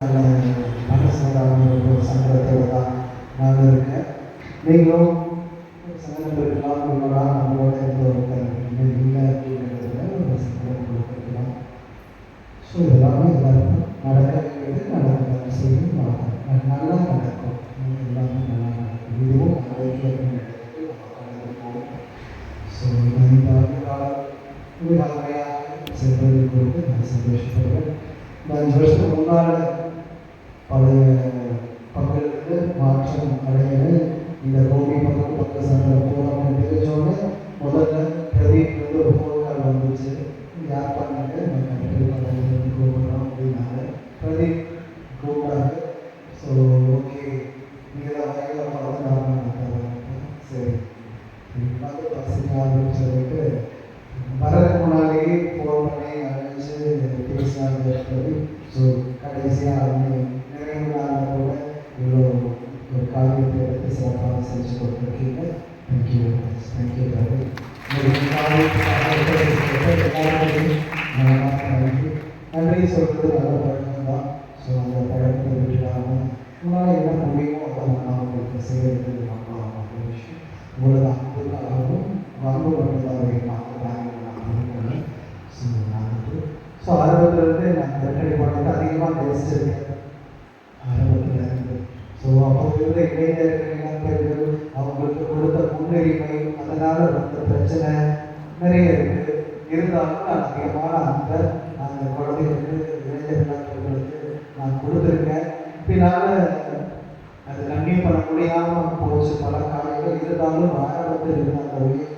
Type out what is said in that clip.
மனசோடான தான் நான் இருக்கேன் நீங்களும் சங்கடம் உங்களோட நம்மளோட எந்த ஒரு இல்லை அப்படிங்கிறதுல ஒரு சங்கடம் கொடுக்கலாம் ஸோ இதெல்லாமே எல்லாருக்கும் நடக்க வேண்டியது செய்யும் நல்லா நடக்கும் எல்லாமே நல்லா நடக்கும் இதுவும் ஆரோக்கியம் ஸோ இந்த காலம் இது செல்வதை குறித்து நான் வருஷத்துக்கு முன்னால் மாற்றம் அடைகிறது இந்த கோபி பக்கம் பக்க சங்கம் போகிறோம்னு தெரிஞ்சோடனே முதல்ல பிரதீப் வந்து ஒரு ஃபோன் கால் வந்துச்சு. யார் பண்ணாங்க? நான் கண்டிப்பாக பக்கத்துலேருந்து கூப்பிடுறோம் அப்படின்னாங்க. பிரதீப் ஸோ ஓகே நீங்கள் தான் பார்த்து நான் சரி. வந்து பசங்க அப்படின்னு சொல்லிட்டு வரதுக்கு முன்னாடியே ஃபோன் பண்ணி அழைச்சி பேசினாங்க ஸோ கடைசியாக அவங்க ஒரு சிறப்பாக செஞ்சு கொடுத்துருக்கீங்க தேங்க்யூ தேங்க்யூ நன்றி நன்றி நல்ல பழக்கம் தான் ஸோ அந்த பழக்கத்தை விட்டுடாமல் உங்களால் என்ன முடியுமோ அதை நான் உங்களுக்கு செய்கிறது பண்ணலாம் விஷயம் உங்களோட அன்புக்காகவும் அன்பு மட்டும்தான் நான் ஸோ நான் வந்து ஸோ ஆரம்பத்துலேருந்து நான் கட்டடி பண்ணிட்டு அதிகமாக பேசிட்டு இருக்கேன் ஸோ இருந்த இளைஞர்கள் இளைஞர்கள் அவங்களுக்கு கொடுத்த முன்னுரிமை அதனால் வந்த பிரச்சனை நிறைய இருக்குது இருந்தாலும் நான் அதிகமான அந்த அந்த குழந்தைகளுக்கு இளைஞர்களுக்கு நான் கொடுத்துருக்கேன். பின்னால் அது கண்டிப்பாக பண்ண முடியாமல் போச்சு. பல காரியங்கள் இருந்தாலும் ஆரம்பத்தில் இருந்த அந்த உயிர்